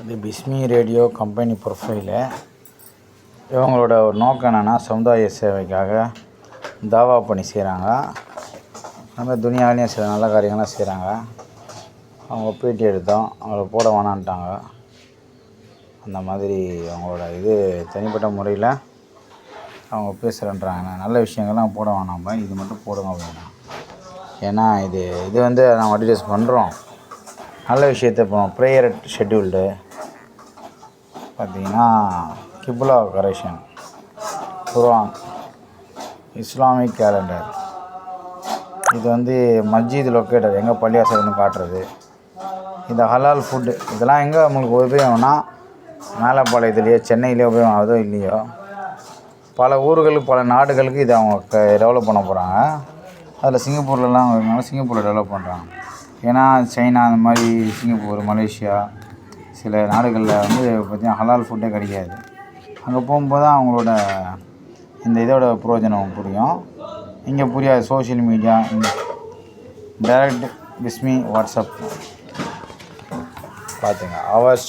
இது Bismi radio company profile. இவங்களோட ஒரு நோக்கம் என்னென்னா சமுதாய சேவைக்காக தாவா பணி செய்கிறாங்க நம்ம துணியாலையும் சில நல்ல காரியங்கள்லாம் செய்கிறாங்க அவங்க பேட்டி எடுத்தோம் அவங்கள போட வேணான்ட்டாங்க. அந்த மாதிரி அவங்களோட இது தனிப்பட்ட முறையில் அவங்க பேசுகிறேன்றாங்க நல்ல விஷயங்கள்லாம் போட வேணாம்பா இது மட்டும் போடுங்க அப்படின்னா. ஏன்னா இது இது வந்து நம்ம அட்வர்டைஸ் பண்ணுறோம் நல்ல விஷயத்த இப்போ ப்ரேயர் ஷெட்யூல்டு பார்த்தீங்கன்னா கிபுலா கரெக்ஷன் குர்ஆன் இஸ்லாமிக் கேலண்டர் இது வந்து மஸ்ஜித் லொக்கேட்டர் எங்கே பள்ளியாசல்னு காட்டுறது. இந்த ஹலால் ஃபுட்டு இதெல்லாம் எங்கே நம்மளுக்கு உபயோகம்னா மேலப்பாளையத்துலேயோ சென்னையிலேயோ உபயோகம் ஆகுதோ இல்லையோ பல ஊர்களுக்கு பல நாடுகளுக்கு இதை அவங்க டெவலப் பண்ண போகிறாங்க அதில் சிங்கப்பூர்லலாம் சிங்கப்பூரில் டெவலப் பண்ணுறாங்க ஏன்னா சைனா அந்த மாதிரி சிங்கப்பூர் மலேசியா சில நாடுகளில் வந்து பார்த்திங்கன்னா ஹலால் ஃபுட்டே கிடைக்காது. அங்கே போகும்போது தான் அவங்களோட இந்த இதோட பிரயோஜனம் புரியும். இங்கே புரியாது சோஷியல் மீடியா டைரக்ட் விஸ்மி வாட்ஸ்அப் பார்த்துங்க அவர்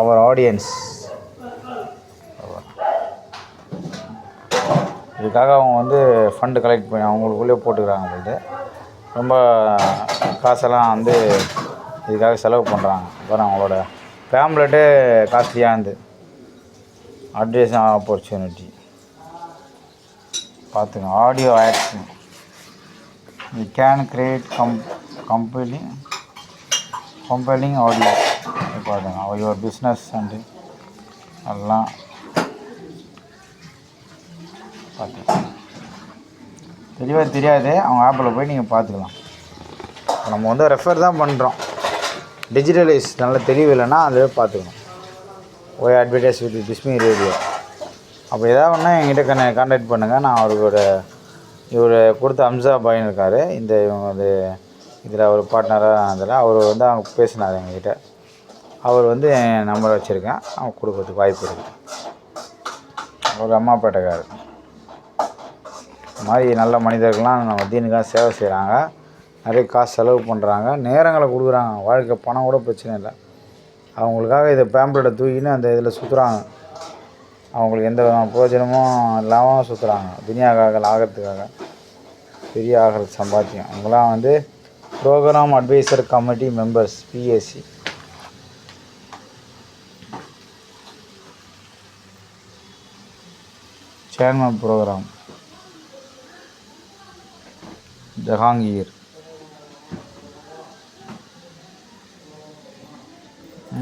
அவர் ஆடியன்ஸ் இதுக்காக அவங்க வந்து ஃபண்டு கலெக்ட் பண்ணி அவங்களுக்குள்ளே போட்டுக்கிறாங்க போது ரொம்ப காசெல்லாம் வந்து இதுக்காக செலவு பண்ணுறாங்க அப்புறம் அவங்களோட பேம்லெட்டு காஸ்ட்லியாக இருந்து அட்வைஸ் ஆப்பர்ச்சுனிட்டி பார்த்துங்க audio action you can create come compelling compelling audio பார்த்துங்க யுவர் பிஸ்னஸ் அண்டு எல்லாம். பார்த்துக்கலாம் தெளிவாக தெரியாது அவங்க ஆப்பில் போய் நீங்கள் பார்த்துக்கலாம் இப்போ நம்ம வந்து ரெஃபர் தான் பண்ணுறோம் டிஜிட்டலைஸ் நல்ல தெளிவு இல்லைன்னா பார்த்துக்கணும். ஓய் அட்வர்டைஸ் வித் பிஸ்மி ரேடியோ அப்போ ஏதாவது ஒன்றா என்கிட்ட கண்ண கான்டாக்ட் பண்ணுங்கள் நான் அவரோட இவர் கொடுத்த அம்சா பாயின் இருக்கார். இந்த இவங்க வந்து இதில் அவர் பார்ட்னராக அதில் அவர் வந்து அவங்க பேசினார் எங்ககிட்ட. அவர் வந்து என் நம்பரை வச்சுருக்கேன். அவங்க கொடுக்கறதுக்கு வாய்ப்பு இருக்குது ஒரு அம்மாப்பேட்டைக்காரர் இந்த மாதிரி நல்ல மனிதர்கள்லாம் நம்ம தீனுக்காக சேவை செய்கிறாங்க நிறைய காசு செலவு பண்ணுறாங்க நேரங்களை கொடுக்குறாங்க. வாழ்க்கை பணம் கூட பிரச்சனை இல்லை. அவங்களுக்காக இதை பேம்ப்ளெட்டை தூக்கின்னு அந்த இதில் சுற்றுறாங்க அவங்களுக்கு எந்த விதமான பிரயோஜனமும் இல்லாமல் சுற்றுறாங்க துனியாக்காக ஆகிறதுக்காக பெரிய ஆகிற சம்பாத்தியம். அவங்களாம் வந்து program adviser committee members B Sc chairman program Jahangir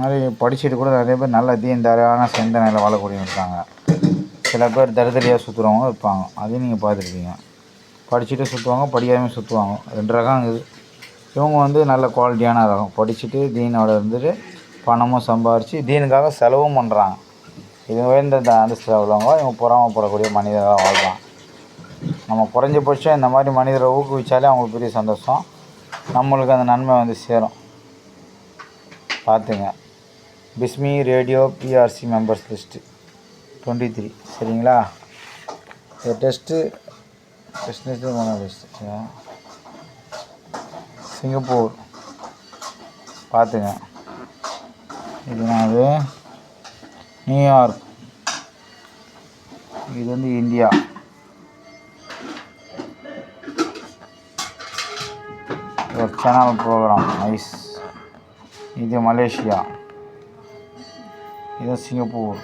மாதிரி படிச்சுட்டு கூட நிறைய பேர் நல்ல தீன்தாரான சிந்தனையில் வாழக்கூடியவங்க இருக்காங்க. சில பேர் தரிதலியாக சுற்றுறவங்க இருப்பாங்க. அதையும் நீங்கள் பார்த்துருக்கீங்க. படிச்சுட்டு சுற்றுவாங்க படிக்காமல் சுற்றுவாங்க ரெண்டு ரகம் இருக்குது இவங்க வந்து நல்ல குவாலிட்டியான ரகம் படிச்சுட்டு தீனோட இருந்துட்டு பணமும் சம்பாரித்து தீனுக்காக செலவும் பண்ணுறாங்க இது உயர்ந்த அந்தஸ்தில் உள்ளவங்க. இவங்க புறாமப்படக்கூடிய மனிதர்களாக வாழ்றாங்க. நம்ம குறைஞ்சபட்சம் இந்த மாதிரி மனிதரை ஊக்குவிச்சாலே அவங்களுக்கு பெரிய சந்தோஷம். நம்மளுக்கு அந்த நன்மை வந்து சேரும். பார்த்துங்க. Bismi radio B R C members list. Twenty three சரிங்களா? இந்த டெஸ்ட்டு டெஸ்டினேஷன் போன லிஸ்ட்டு சிங்கப்பூர். பார்த்துங்க. இது அது நியூயார்க். இது வந்து இந்தியா. ஒரு சேனல் ப்ரோக்ராம். நைஸ். இது மலேசியா. இது சிங்கப்பூர்.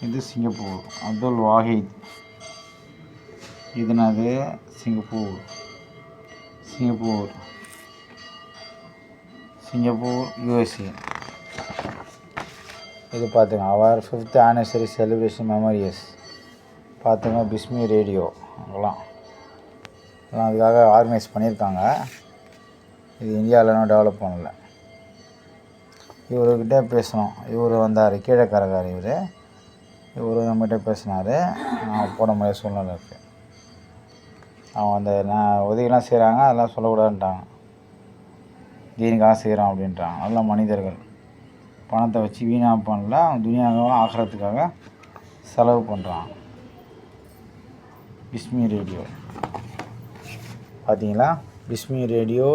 இது Singapore. Abdul Wahid. இதுனது Singapore. Singapore. Singapore U S A இது பார்த்துங்க அவர் ஃபிஃப்த் ஆனிவர்சரி செலிப்ரேஷன் மெமரியஸ் பார்த்துங்க பிஸ்மி ரேடியோ அதெல்லாம் எல்லாம் அதுக்காக ஆர்கனைஸ் பண்ணியிருக்காங்க. இது இந்தியாவில் இன்னும் டெவலப் பண்ணலை. இவர்கிட்ட பேசணும். இவர் வந்தார். கீழக்கரகார் இவர். இவர் நம்மகிட்ட பேசினார். நான் போட முடியாத சூழ்நிலை இருக்குது அவன் அந்த நான் உதவிலாம் செய்கிறாங்க அதெல்லாம் சொல்லக்கூடாதுன்ட்டாங்க. தீனுக்காக செய்கிறான் அப்படின்றாங்க நல்ல மனிதர்கள். பணத்தை வச்சு வீணாக பண்ணல. அவன் துணியாகவும் ஆகிறதுக்காக செலவு பண்ணுறான் பிஸ்மி ரேடியோ. பார்த்தீங்களா பிஸ்மி ரேடியோ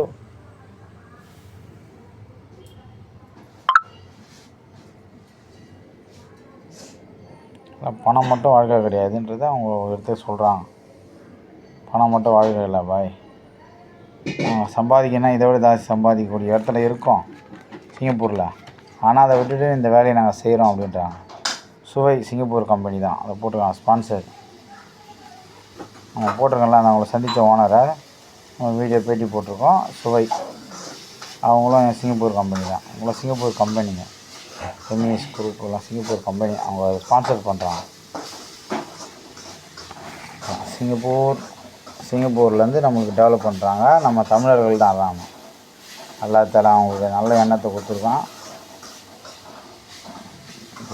பணம் மட்டும் வாழ்க்கை கிடையாதுன்றதை அவங்க ஒரு சொல்கிறாங்க பணம் மட்டும் வாழ்க்கை இல்லை பாய். அவங்க சம்பாதிக்கணும் இதை விட ஜாஸ்தி சம்பாதிக்கக்கூடிய இடத்துல இருக்கோம் சிங்கப்பூரில். ஆனால் அதை விட்டுட்டு இந்த வேலையை நாங்கள் செய்கிறோம் அப்படின்றாங்க. சுவை சிங்கப்பூர் கம்பெனி தான். அதை போட்டிருக்காங்க ஸ்பான்சர் அவங்க போட்டிருக்கல நான் அவங்கள சந்தித்த ஓனரை வீடியோ பேட்டி போட்டிருக்கோம் சுவை. அவங்களும் சிங்கப்பூர் கம்பெனி தான். அவங்களும் Singapore கம்பெனிங்க M E S group Singapore company அவங்க ஸ்பான்சர் பண்ணுறாங்க சிங்கப்பூர் சிங்கப்பூர்லேருந்து நம்மளுக்கு டெவலப் பண்ணுறாங்க நம்ம தமிழர்கள் தான் அதான். அல்லா தலா அவங்களுக்கு நல்ல எண்ணத்தை கொடுத்துருக்கான்.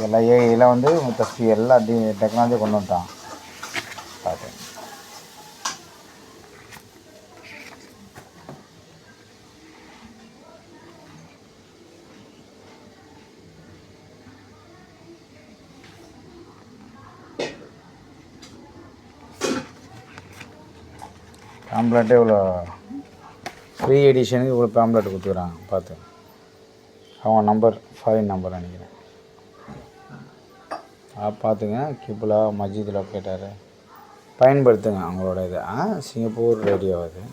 எல்லா ஏஐயில் வந்து தஸ்பி எல்லா டி டெக்னாலஜி கொண்டு வந்துட்டான். பேம்ப்ளெட்டே இவ்வளோ ஃப்ரீ எடிஷனுக்கு இவ்வளோ பேம்ப்ளெட் கொடுத்துக்குறாங்க பார்த்து. அவங்க நம்பர் ஃபாரின் நம்பர் நினைக்கிறேன். ஆ பார்த்துங்க கிபுலா மஸ்ஜித் லொக்கேட்டரு பயன்படுத்துங்க அவங்களோட இது. ஆ சிங்கப்பூர் ரேடியோ அது.